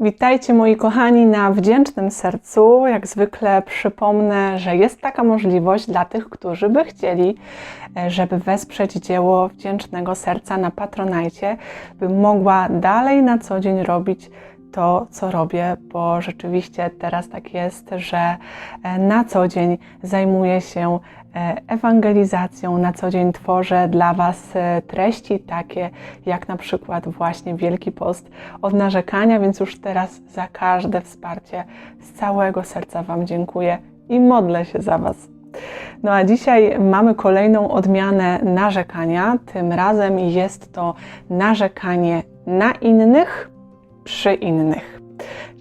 Witajcie moi kochani na wdzięcznym sercu. Jak zwykle przypomnę, że jest taka możliwość dla tych, którzy by chcieli, e, żeby wesprzeć dzieło wdzięcznego serca na Patronajcie, by mogła dalej na co dzień robić to, co robię, bo rzeczywiście teraz tak jest, że e, na co dzień zajmuję się e, ewangelizacją, na co dzień tworzę dla Was e, treści takie jak na przykład właśnie Wielki Post od narzekania, więc już teraz za każde wsparcie z całego serca Wam dziękuję i modlę się za Was. No a dzisiaj mamy kolejną odmianę narzekania. Tym razem jest to narzekanie na innych przy innych.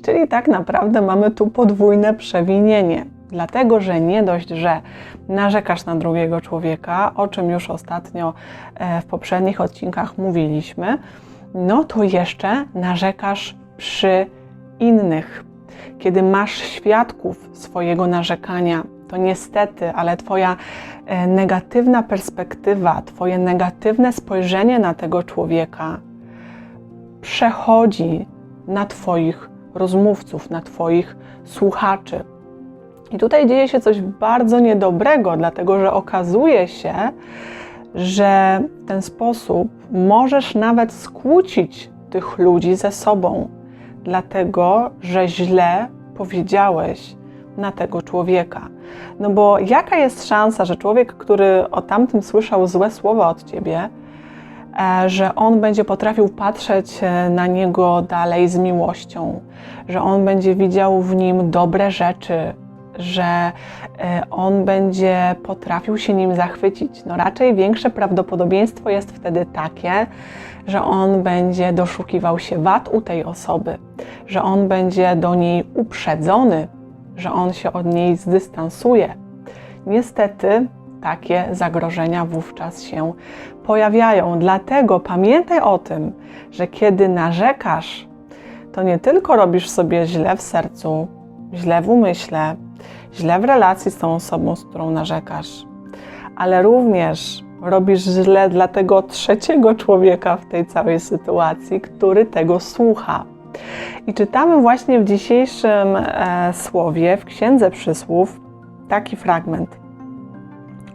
Czyli tak naprawdę mamy tu podwójne przewinienie, dlatego że nie dość, że narzekasz na drugiego człowieka, o czym już ostatnio e, w poprzednich odcinkach mówiliśmy, no to jeszcze narzekasz przy innych. Kiedy masz świadków swojego narzekania, to niestety, ale Twoja e, negatywna perspektywa, Twoje negatywne spojrzenie na tego człowieka przechodzi na Twoich rozmówców, na Twoich słuchaczy. I tutaj dzieje się coś bardzo niedobrego, dlatego że okazuje się, że w ten sposób możesz nawet skłócić tych ludzi ze sobą, dlatego że źle powiedziałeś na tego człowieka. No bo jaka jest szansa, że człowiek, który o tamtym słyszał złe słowa od ciebie, że on będzie potrafił patrzeć e, na niego dalej z miłością, że on będzie widział w nim dobre rzeczy, że e, on będzie potrafił się nim zachwycić. No raczej większe prawdopodobieństwo jest wtedy takie, że on będzie doszukiwał się wad u tej osoby, że on będzie do niej uprzedzony, że on się od niej zdystansuje. Niestety takie zagrożenia wówczas się pojawiają. Dlatego pamiętaj o tym, że kiedy narzekasz, to nie tylko robisz sobie źle w sercu, źle w umyśle, źle w relacji z tą osobą, z którą narzekasz, ale również robisz źle dla tego trzeciego człowieka w tej całej sytuacji, który tego słucha. I czytamy właśnie w dzisiejszym e, słowie, w Księdze Przysłów, taki fragment.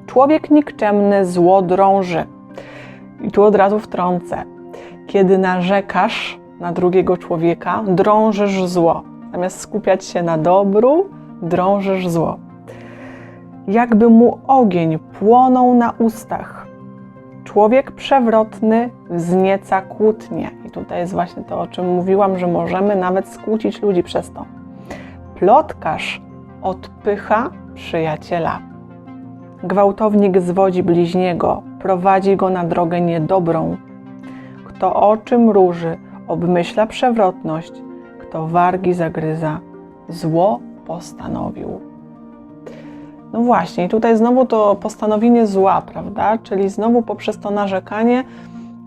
Człowiek nikczemny zło drąży. I tu od razu wtrącę. Kiedy narzekasz na drugiego człowieka, drążysz zło. Zamiast skupiać się na dobru, drążysz zło. Jakby mu ogień płonął na ustach. Człowiek przewrotny wznieca kłótnie. I tutaj jest właśnie to, o czym mówiłam, że możemy nawet skłócić ludzi przez to. Plotkarz odpycha przyjaciela. Gwałtownik zwodzi bliźniego, prowadzi go na drogę niedobrą. Kto oczy mruży, obmyśla przewrotność, kto wargi zagryza, zło postanowił. No właśnie, tutaj znowu to postanowienie zła, prawda? Czyli znowu poprzez to narzekanie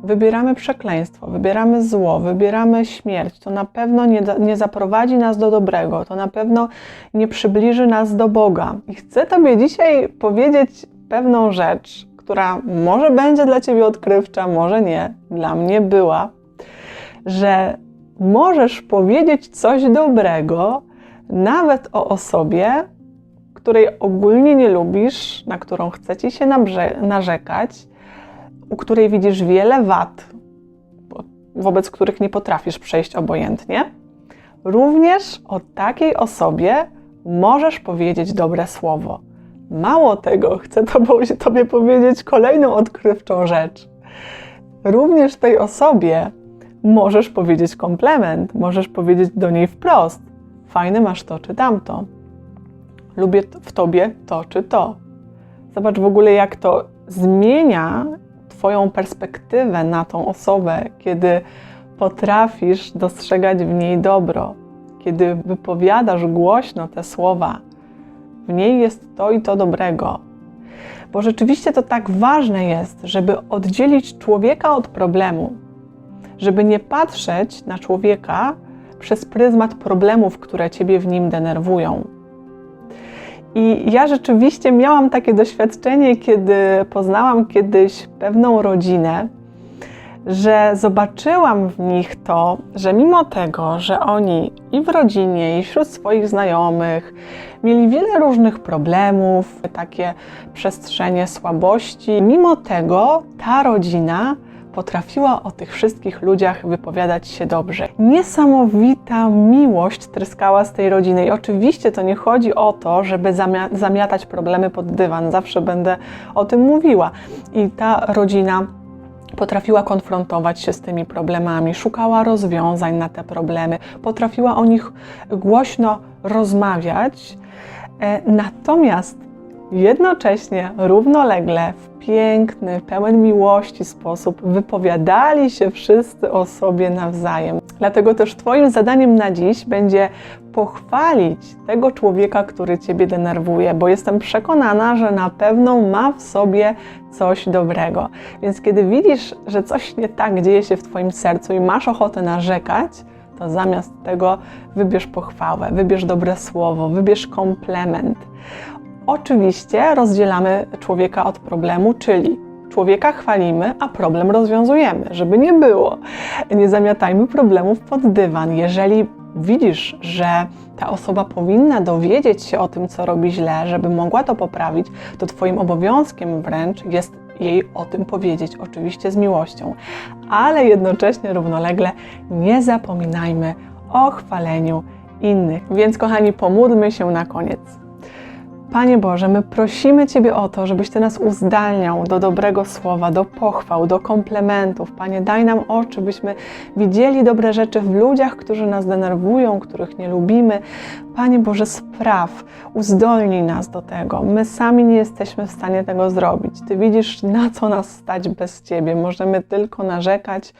wybieramy przekleństwo, wybieramy zło, wybieramy śmierć, to na pewno nie, nie zaprowadzi nas do dobrego, to na pewno nie przybliży nas do Boga. I chcę Tobie dzisiaj powiedzieć pewną rzecz, która może będzie dla Ciebie odkrywcza, może nie, dla mnie była, że możesz powiedzieć coś dobrego nawet o osobie, której ogólnie nie lubisz, na którą chce Ci się narzekać, u której widzisz wiele wad, wobec których nie potrafisz przejść obojętnie, również o takiej osobie możesz powiedzieć dobre słowo. Mało tego, chcę Tobie powiedzieć kolejną odkrywczą rzecz. Również tej osobie możesz powiedzieć komplement, możesz powiedzieć do niej wprost: Fajne masz to czy tamto. Lubię w Tobie to czy to. Zobacz w ogóle, jak to zmienia Twoją perspektywę na tą osobę, kiedy potrafisz dostrzegać w niej dobro, kiedy wypowiadasz głośno te słowa. W niej jest to i to dobrego. Bo rzeczywiście to tak ważne jest, żeby oddzielić człowieka od problemu, żeby nie patrzeć na człowieka przez pryzmat problemów, które ciebie w nim denerwują i ja rzeczywiście miałam takie doświadczenie, kiedy poznałam kiedyś pewną rodzinę, że zobaczyłam w nich to, że mimo tego, że oni i w rodzinie, i wśród swoich znajomych mieli wiele różnych problemów, takie przestrzenie słabości, mimo tego ta rodzina potrafiła o tych wszystkich ludziach wypowiadać się dobrze. Niesamowita miłość tryskała z tej rodziny. I oczywiście to nie chodzi o to, żeby zamia- zamiatać problemy pod dywan. Zawsze będę o tym mówiła. I ta rodzina potrafiła konfrontować się z tymi problemami, szukała rozwiązań na te problemy, potrafiła o nich głośno rozmawiać. E, Natomiast jednocześnie, równolegle, w piękny, pełen miłości sposób wypowiadali się wszyscy o sobie nawzajem. Dlatego też Twoim zadaniem na dziś będzie pochwalić tego człowieka, który Ciebie denerwuje, bo jestem przekonana, że na pewno ma w sobie coś dobrego. Więc kiedy widzisz, że coś nie tak dzieje się w Twoim sercu i masz ochotę narzekać, to zamiast tego wybierz pochwałę, wybierz dobre słowo, wybierz komplement. Oczywiście rozdzielamy człowieka od problemu, czyli człowieka chwalimy, a problem rozwiązujemy, żeby nie było. Nie zamiatajmy problemów pod dywan. Jeżeli widzisz, że ta osoba powinna dowiedzieć się o tym, co robi źle, żeby mogła to poprawić, to Twoim obowiązkiem wręcz jest jej o tym powiedzieć, oczywiście z miłością, ale jednocześnie równolegle nie zapominajmy o chwaleniu innych. Więc, kochani, pomódlmy się na koniec. Panie Boże, my prosimy Ciebie o to, żebyś Ty nas uzdalniał do dobrego słowa, do pochwał, do komplementów. Panie, daj nam oczy, byśmy widzieli dobre rzeczy w ludziach, którzy nas denerwują, których nie lubimy. Panie Boże, spraw, uzdolnij nas do tego. My sami nie jesteśmy w stanie tego zrobić. Ty widzisz, na co nas stać bez Ciebie. Możemy tylko narzekać,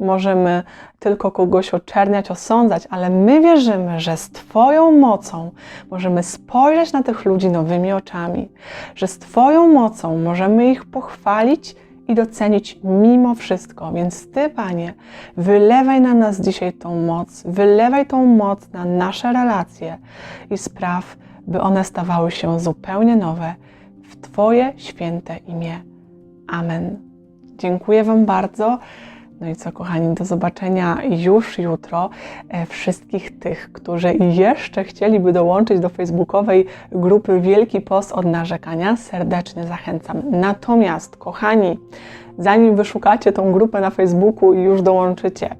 możemy tylko kogoś oczerniać, osądzać, ale my wierzymy, że z Twoją mocą możemy spojrzeć na tych ludzi nowymi oczami, że z Twoją mocą możemy ich pochwalić i docenić mimo wszystko. Więc Ty, Panie, wylewaj na nas dzisiaj tą moc, wylewaj tą moc na nasze relacje i spraw, by one stawały się zupełnie nowe w Twoje święte imię. Amen. Dziękuję Wam bardzo. No i co, kochani, do zobaczenia już jutro. E, Wszystkich tych, którzy jeszcze chcieliby dołączyć do facebookowej grupy Wielki Post od Narzekania, serdecznie zachęcam. Natomiast, kochani, zanim wyszukacie tą grupę na Facebooku i już dołączycie,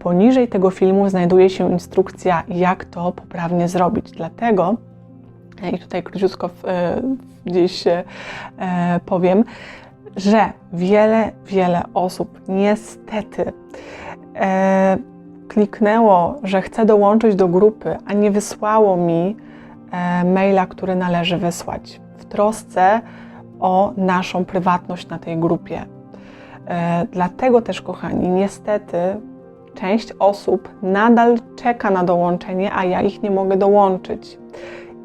poniżej tego filmu znajduje się instrukcja, jak to poprawnie zrobić. Dlatego, e, i tutaj króciutko e, gdzieś powiem, że wiele, wiele osób niestety e, kliknęło, że chce dołączyć do grupy, a nie wysłało mi e, maila, który należy wysłać, w trosce o naszą prywatność na tej grupie. E, dlatego też, kochani, niestety część osób nadal czeka na dołączenie, a ja ich nie mogę dołączyć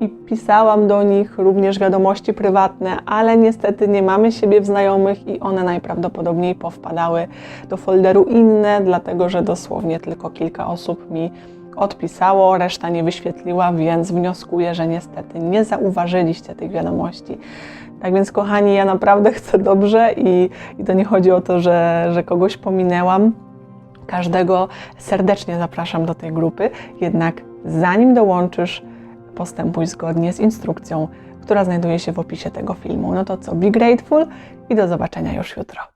i pisałam do nich również wiadomości prywatne, ale niestety nie mamy siebie w znajomych i one najprawdopodobniej powpadały do folderu inne, dlatego że dosłownie tylko kilka osób mi odpisało, reszta nie wyświetliła, więc wnioskuję, że niestety nie zauważyliście tych wiadomości. Tak więc, kochani, ja naprawdę chcę dobrze i, i to nie chodzi o to, że, że kogoś pominęłam. Każdego serdecznie zapraszam do tej grupy, jednak zanim dołączysz, postępuj zgodnie z instrukcją, która znajduje się w opisie tego filmu. No to co, be grateful i do zobaczenia już jutro.